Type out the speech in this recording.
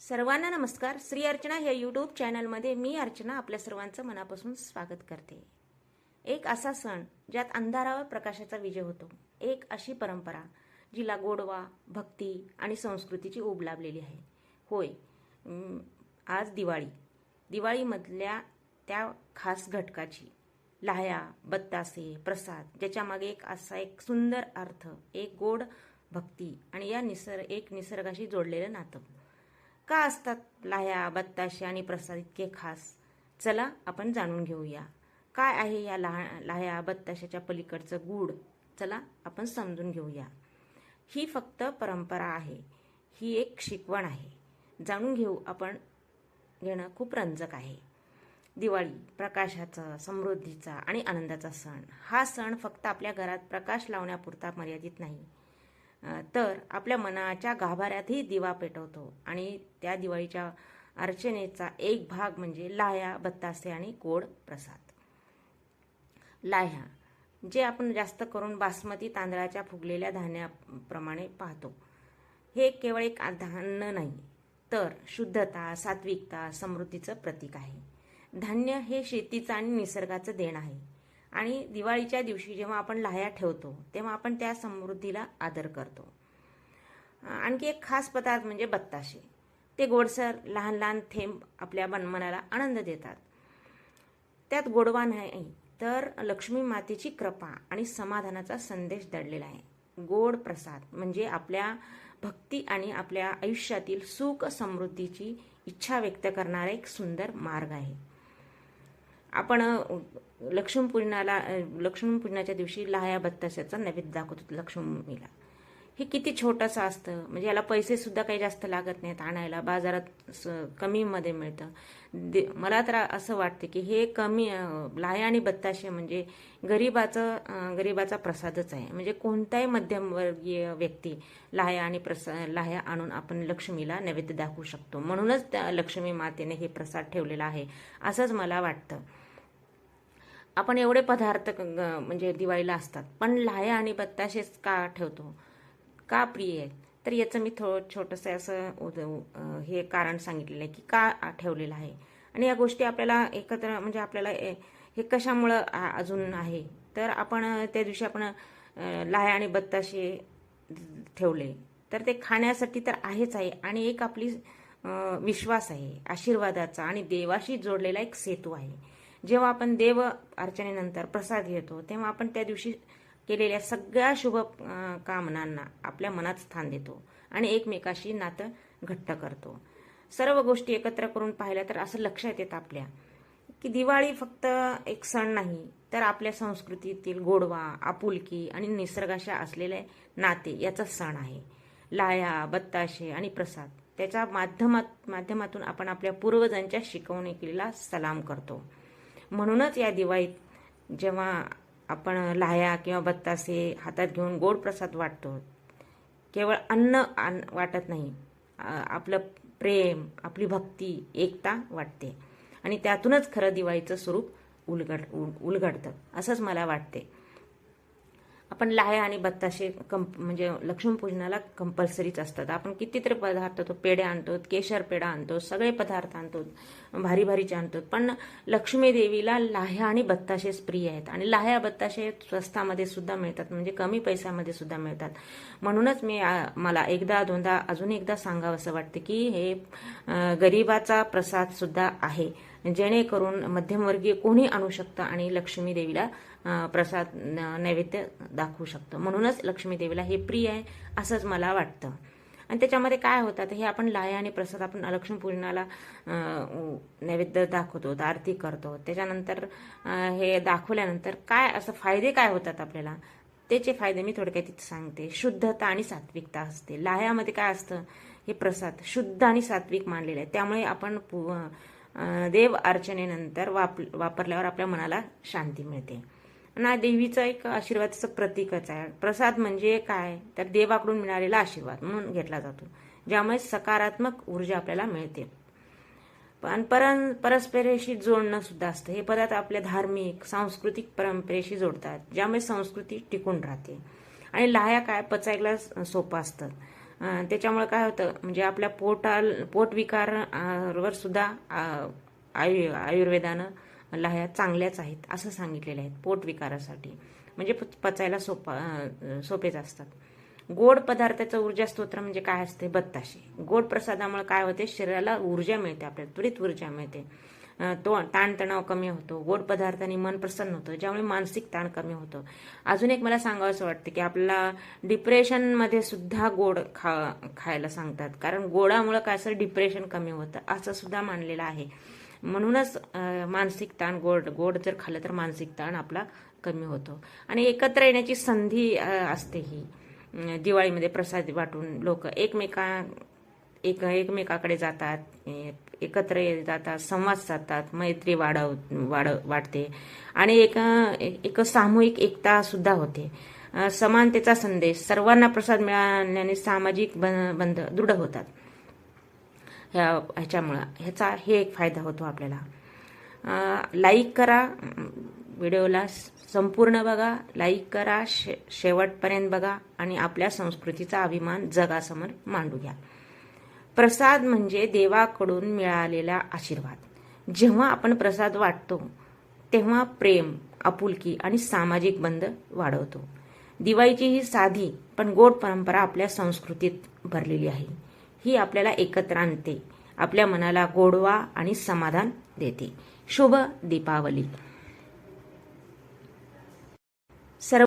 सर्वांना नमस्कार. श्री अर्चना या यूट्यूब चॅनलमध्ये मी अर्चना आपल्या सर्वांचं मनापासून स्वागत करते. एक असा सण ज्यात अंधारावर प्रकाशाचा विजय होतो. एक अशी परंपरा जिला गोडवा भक्ती आणि संस्कृतीची ओब लाभलेली आहे. होय आज दिवाळी. दिवाळीमधल्या त्या खास घटकाची लाह्या बत्तासे प्रसाद ज्याच्यामागे एक असा एक सुंदर अर्थ एक गोड भक्ती आणि या निसर्ग एक निसर्गाशी जोडलेलं नातं. का असतात लाह्या बत्ताशे आणि प्रसाद इतके खास. चला आपण जाणून घेऊया. काय आहे या लहा लाह्या बत्ताशाच्या पलीकडचं गूढ? चला आपण समजून घेऊया. ही फक्त परंपरा आहे. ही एक शिकवण आहे. जाणून घेऊ आपण घेणं खूप रंजक आहे. दिवाळी प्रकाशाचा समृद्धीचा आणि आनंदाचा सण. हा सण फक्त आपल्या घरात प्रकाश लावण्यापुरता मर्यादित नाही. तर आपल्या मनाच्या गाभाऱ्यातही दिवा पेटवतो. आणि त्या दिवाळीच्या अर्चनेचा एक भाग म्हणजे लाह्या बत्तासे आणि गोड प्रसाद. लाह्या जे आपण जास्त करून बासमती तांदळाच्या फुगलेल्या धान्याप्रमाणे पाहतो. हे केवळ एक धान्य नाही तर शुद्धता सात्विकता समृद्धीचं प्रतीक आहे. धान्य हे शेतीचं आणि निसर्गाचं देण आहे. आणि दिवाळीच्या दिवशी जेव्हा आपण लाह्या ठेवतो तेव्हा आपण त्या समृद्धीला आदर करतो. आणखी एक खास पदार्थ म्हणजे बत्ताशे. ते गोडसर लहान लहान थेंब आपल्या बन मनाला आनंद देतात. त्यात गोडवा नाही तर लक्ष्मी मातेची कृपा आणि समाधानाचा संदेश दडलेला आहे. गोड प्रसाद म्हणजे आपल्या भक्ती आणि आपल्या आयुष्यातील सुख समृद्धीची इच्छा व्यक्त करणारा एक सुंदर मार्ग आहे. आपण लक्ष्मीपूजनाला लक्ष्मीपूजनाच्या दिवशी लाह्या बत्ताशाचा नैवेद्य दाखवतो लक्ष्मीला. हे किती छोटंसं असतं. म्हणजे याला पैसे सुद्धा काही जास्त लागत नाहीत आणायला. बाजारात स- कमीमध्ये मिळतं. दे मला तर असं वाटतं की हे कमी लाह्या आणि बत्ताशे म्हणजे गरिबाचं गरीबाचा गरिबाचा प्रसादच आहे. म्हणजे कोणताही मध्यमवर्गीय व्यक्ती लाह्या आणि प्रसा लाह्या आणून आपण लक्ष्मीला नैवेद्य दाखवू शकतो. म्हणूनच त्या लक्ष्मी मातेने हे प्रसाद ठेवलेला आहे. असंच मला वाटतं. आपण एवढे पदार्थ ग- म्हणजे दिवाळीला असतात. पण लाह्या आणि बत्ताशेच का ठेवतो? का प्रिय आहेत तर याचं मी थोडं छोटंसं असं उद- हे कारण सांगितलेलं आहे की का ठेवलेलं आहे? आणि या गोष्टी आपल्याला एकत्र म्हणजे आपल्याला ए- हे कशामुळं अजून आहे? तर आपण त्या दिवशी आपण लाह्या आणि बत्ताशे ठेवले. तर ते खाण्यासाठी तर आहेच आहे आणि एक आपली विश्वास आहे. आशीर्वादाचा आणि देवाशी जोडलेला एक सेतू आहे. जेव्हा आपण देव अर्चनेनंतर प्रसाद घेतो तेव्हा आपण त्या दिवशी केलेल्या सगळ्या शुभ कामनांना आपल्या मनात स्थान देतो आणि एकमेकाशी नातं घट्ट करतो. सर्व गोष्टी एकत्र करून पाहिल्या तर असं लक्षात येतं आपल्या की दिवाळी फक्त एक सण नाही तर आपल्या संस्कृतीतील गोडवा आपुलकी आणि निसर्गाशी असलेले नाते याचा सण आहे. लाया बत्ताशे आणि प्रसाद त्याच्या माध्यमात माध्यमातून आपण आपल्या पूर्वजांच्या शिकवणुकीला सलाम करतो. म्हणूनच या दिवाळीत जेव्हा आपण लाह्या किंवा बत्तासे हातात घेऊन गोड प्रसाद वाटतो केवळ अन्न अन्न वाटत नाही. आपलं प्रेम आपली भक्ती एकता वाटते. आणि त्यातूनच खरं दिवाळीचं स्वरूप उलगड उल- उलगडतं. असंच मला वाटते. आपण लाह्या आणि बत्ताशे कंप म्हणजे लक्ष्मीपूजनाला कंपल्सरीच असतात. आपण कितीतरी पदार्थ तो पेढे आणतो केशर पेढा आणतो सगळे पदार्थ आणतो भारी भारीचे आणतो पण लक्ष्मी देवीला लाह्या आणि बत्ताशेच प्रिय आहेत. आणि लाह्या बत्ताशे स्वस्तामध्ये सुद्धा मिळतात म्हणजे कमी पैशामध्ये सुद्धा मिळतात. म्हणूनच मी मला एकदा दोनदा अजून एकदा सांगावं असं वाटतं की हे गरिबाचा प्रसाद सुद्धा आहे. जेणेकरून मध्यमवर्गीय कोणी आणू शकतं आणि लक्ष्मी देवीला प्रसाद न- नैवेद्य दाखवू शकतो. म्हणूनच लक्ष्मी देवीला हे प्रिय आहे असंच मला वाटतं. आणि त्याच्यामध्ये काय होतं हे आपण लाह्या आणि प्रसाद आपण लक्ष्मीपूजनाला नैवेद्य दाखवतो आरती करतो. त्याच्यानंतर हे दाखवल्यानंतर काय असं फायदे काय होतात आपल्याला? त्याचे फायदे मी थोडक्यात तिथे सांगते. शुद्धता आणि सात्विकता असते. लाह्यामध्ये काय असतं हे प्रसाद शुद्ध आणि सात्विक मानलेले आहे त्यामुळे आपण पु- देव अर्चनेनंतर वाप वापरल्यावर आपल्या मनाला शांती मिळते. आणि देवीचं एक आशीर्वादाचं प्रतीकच आहे. प्रसाद म्हणजे काय? तर देवाकडून मिळालेला आशीर्वाद म्हणून घेतला जातो ज्यामुळे सकारात्मक ऊर्जा आपल्याला मिळते. पण परं परस्परेशी जोडणं सुद्धा असतं. हे पदार्थ आपल्या धार्मिक सांस्कृतिक परंपरेशी जोडतात ज्यामुळे संस्कृती टिकून राहते. आणि लाह्या काय? पचायला सोपं असतं. त्याच्यामुळे काय होतं? म्हणजे आपल्या पोटाल पोटविकारवर सुद्धा आयु आयुर्वेदानं लह्या चांगल्याच आहेत असं सांगितलेलं आहे पोटविकारासाठी म्हणजे प- पचायला सोपा सोपेच असतात गोड पदार्थाचं ऊर्जा स्तोत्र म्हणजे काय असते? बत्ताशे. गोड प्रसादामुळे काय होते? शरीराला ऊर्जा मिळते आपल्याला त्वरित ऊर्जा मिळते. तो ताणतणाव कमी होतो गोड पदार्थाने मन प्रसन्न होतं ज्यामुळे मानसिक ताण कमी होतो. अजून एक मला सांगावं असं वाटतं की आपल्याला डिप्रेशनमध्ये सुद्धा गोड खा खायला सांगतात. कारण गोडामुळं काय असं? डिप्रेशन कमी होतं असं सुद्धा मानलेलं आहे. म्हणूनच मानसिक ताण गोड गोड जर खाल्लं तर मानसिक ताण आपला कमी होतो. आणि एकत्र येण्याची संधी असते ही. दिवाळीमध्ये प्रसाद वाटून लोक एकमेका एक एकमेकाकडे जातात एकत्र ये- जातात संवाद साधतात मैत्री वाढव वाढ वाढते. आणि एक एक सामूहिक एकता सुद्धा होते. समानतेचा संदेश सर्वांना प्रसाद मिळाल्याने सामाजिक बंध दृढ होतात. ह्या ह्याच्यामुळं. ह्याचा हे एक फायदा होतो आपल्याला. लाईक करा. व्हिडिओला संपूर्ण बघा. लाईक करा. शे शेवटपर्यंत बघा. आणि आपल्या संस्कृतीचा अभिमान जगासमोर मांडू घ्या. प्रसाद म्हणजे देवाकडून मिळालेला आशीर्वाद. जेव्हा आपण प्रसाद वाटतो तेव्हा प्रेम आपुलकी आणि सामाजिक बंध वाढवतो. दिवाळीची ही साधी पण गोड परंपरा आपल्या संस्कृतीत भरलेली आहे. ही आपल्याला एकत्र आणते. आपल्या मनाला गोडवा आणि समाधान देते. शुभ दीपावली.